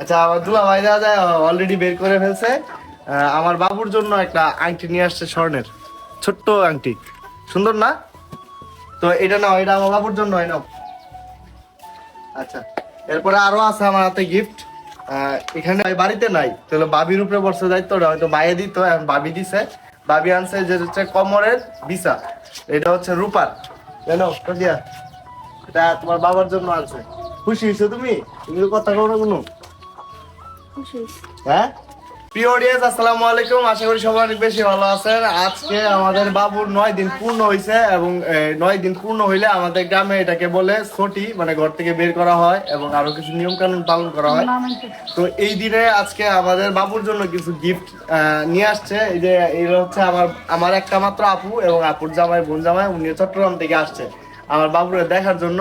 আচ্ছা আমার দুলা ভাই দাদা অলরেডি বের করে ফেলছে। আমার বাবুর জন্য একটা আংটি নিয়ে আসছে স্বর্ণের। ছোট্ট আংটি। সুন্দর না? তো এটা নাও, এটা আমার বাবুর জন্য হয় নাও। আচ্ছা এরপরে আরও আছে আমার হাতে গিফট এখানে বাড়িতে নাই, তাহলে বাবির উপরে বসে দায়িত্বটা হয়তো বাইরে দিত, এখন বাবি দিছে। বাবি আনছে, যে হচ্ছে কমরের বিছা, এটা হচ্ছে রূপার। জানো দিয়া। এটা তোমার বাবার জন্য আনছে। খুশি হয়েছো তুমি? এগুলো কথা কোনো। হ্যাঁ? আসসালামু আলাইকুম। আশা করি সবাই অনেক বেশি ভালো আছেন। আজকে আমাদের বাবুর নয় দিন পূর্ণ হয়েছে এবং নয় দিন পূর্ণ হইলে আমাদের গ্রামে এটাকে বলে মানে ঘর থেকে বের করা হয় এবং আরও কিছু নিয়ম কানুন পালন করা হয়। তো এই দিনে আজকে আমাদের বাবুর জন্য কিছু গিফট নিয়ে আসছে। এই যে এইগুলো হচ্ছে আমার আমার একটা মাত্র আপু এবং আপুর জামাই, বোন জামাই উনি চট্টগ্রাম থেকে আসছে। আমার বাবুরে দেখার জন্য।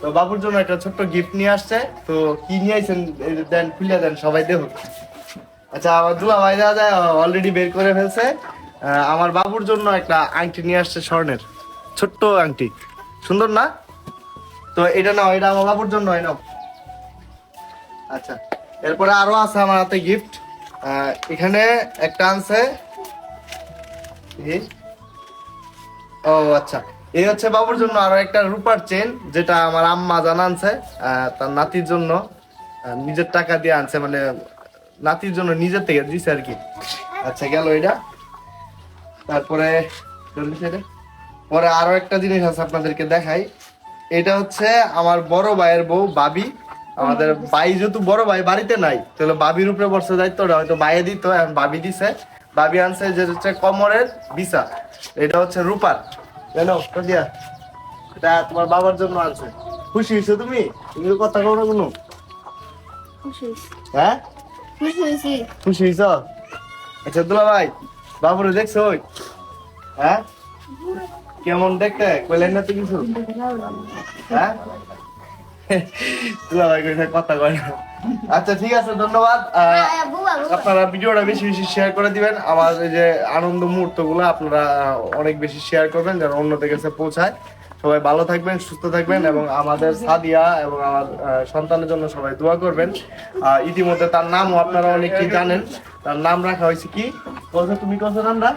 তো বাবুর জন্য একটা ছোট্ট গিফট নিয়ে আসছে। তো কি নিয়ে আসছেন দেন খুলে দেন, সবাই দেখুন আচ্ছা আমার দুলা ভাই দাদা অলরেডি বের করে ফেলছে। আমার বাবুর জন্য একটা আংটি নিয়ে আসছে স্বর্ণের। ছোট্ট আংটি। সুন্দর না? তো এটা নাও, এটা আমার বাবুর জন্য হয় নাও। আচ্ছা এরপরে আরও আছে আমার হাতে গিফট এখানে একটা আনছে। ও আচ্ছা। এই হচ্ছে বাবুর জন্য আরও একটা রূপার চেন যেটা আমার আম্মা জানা আনছে তার নাতির জন্য নিজের টাকা দিয়ে আনছে মানে নাতির জন্য নিজের থেকে দিছে আর কি। আচ্ছা গেল এটা। তারপরে পরে আরও একটা জিনিস আছে আপনাদেরকে দেখাই। এটা হচ্ছে আমার বড় ভাইয়ের বউ, বাবি। আমাদের ভাই যেহেতু বড় ভাই, বাড়িতে নাই, তাহলে বাবির উপরে বসে দায়িত্বটা হয়তো বাইরে দিত, এখন বাবি দিছে। বাবি আনছে যে হচ্ছে কমরের বিছা, এটা হচ্ছে রূপার। জানো দিয়া। এটা তোমার বাবার জন্য আছে খুশি হয়েছো তুমি? তুমি কথা কোনো। কোনো হ্যাঁ? খুশি হয়েছ। আচ্ছা দুলা ভাই বাবুরে দেখছ ওই? হ্যাঁ? কেমন দেখতে? কইলেন না তো কিছু? হ্যাঁ? দুলা ভাই কইছে কথা কয় না। আচ্ছা ঠিক আছে ধন্যবাদ আপনারা ভিডিওটা বেশি বেশি শেয়ার করে দিবেন। আমার এই যে আনন্দ মুহূর্তগুলো আপনারা অনেক বেশি শেয়ার করবেন যেন অন্যদের কাছে পৌঁছায়। সবাই ভালো থাকবেন সুস্থ থাকবেন এবং আমাদের সাদিয়া এবং আমার সন্তানের জন্য সবাই দোয়া করবেন। ইতিমধ্যে তার নামও আপনারা অনেকেই জানেন। তার নাম রাখা হয়েছে কি? বলছো তুমি কত নামটা?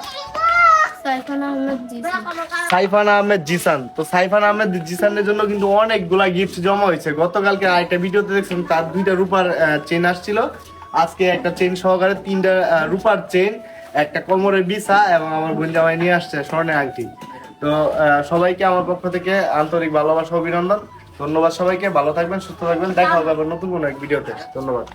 আহমেদ জিসান। তো আহমেদ জিসানের জন্য কিন্তু অনেকগুলা গিফট জমা হয়েছে। গতকালকে আরেকটা ভিডিওতে দেখছেন তার দুইটা রূপার চেন আসছিল। আজকে একটা চেন সহকারে তিনটা রূপার চেন একটা কোমরের বিছা এবং আমার বোন জামাই নিয়ে আসছে স্বর্ণের আংটি। তো সবাইকে আমার পক্ষ থেকে আন্তরিক ভালোবাসা, অভিনন্দন। ধন্যবাদ সবাইকে, ভালো থাকবেন, সুস্থ থাকবেন। দেখা হবে আবার নতুন কোনো এক ভিডিওতে। ধন্যবাদ।